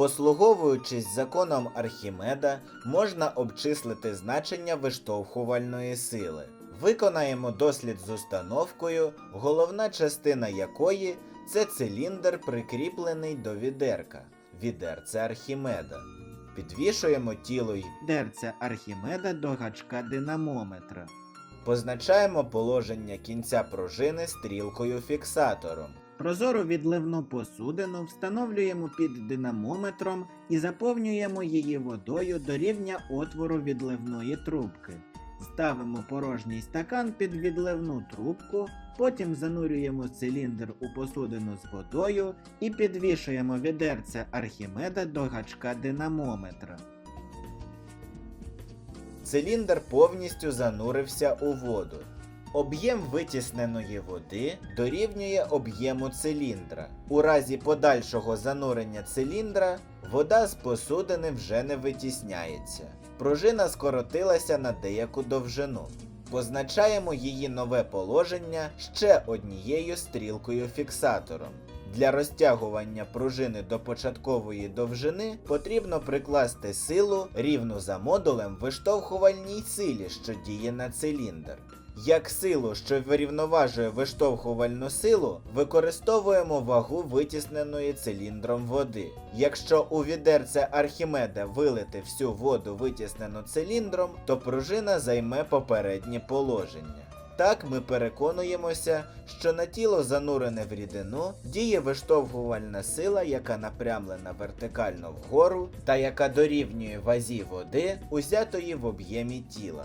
Послуговуючись законом Архімеда, можна обчислити значення виштовхувальної сили. Виконаємо дослід з установкою, головна частина якої це циліндр, прикріплений до відерка. Відерце Архімеда. Підвішуємо тіло й Дерця Архімеда до гачка динамометра. позначаємо положення кінця пружини стрілкою фіксатором. Прозору відливну посудину встановлюємо під динамометром і заповнюємо її водою до рівня отвору відливної трубки. Ставимо порожній стакан під відливну трубку, потім занурюємо циліндр у посудину з водою і підвішуємо відерце Архімеда до гачка динамометра. Циліндр повністю занурився у воду. Об'єм витісненої води дорівнює об'єму циліндра. У разі подальшого занурення циліндра вода з посудини вже не витісняється. Пружина скоротилася на деяку довжину. Позначаємо її нове положення ще однією стрілкою фіксатором. Для розтягування пружини до початкової довжини потрібно прикласти силу рівну за модулем виштовхувальній силі, що діє на циліндр. Як силу, що вирівноважує виштовхувальну силу, використовуємо вагу витісненої циліндром води. Якщо у відерце Архімеда вилити всю воду витіснену циліндром, то пружина займе попереднє положення. Так ми переконуємося, що на тіло занурене в рідину діє виштовхувальна сила, яка напрямлена вертикально вгору та яка дорівнює вазі води, узятої в об'ємі тіла.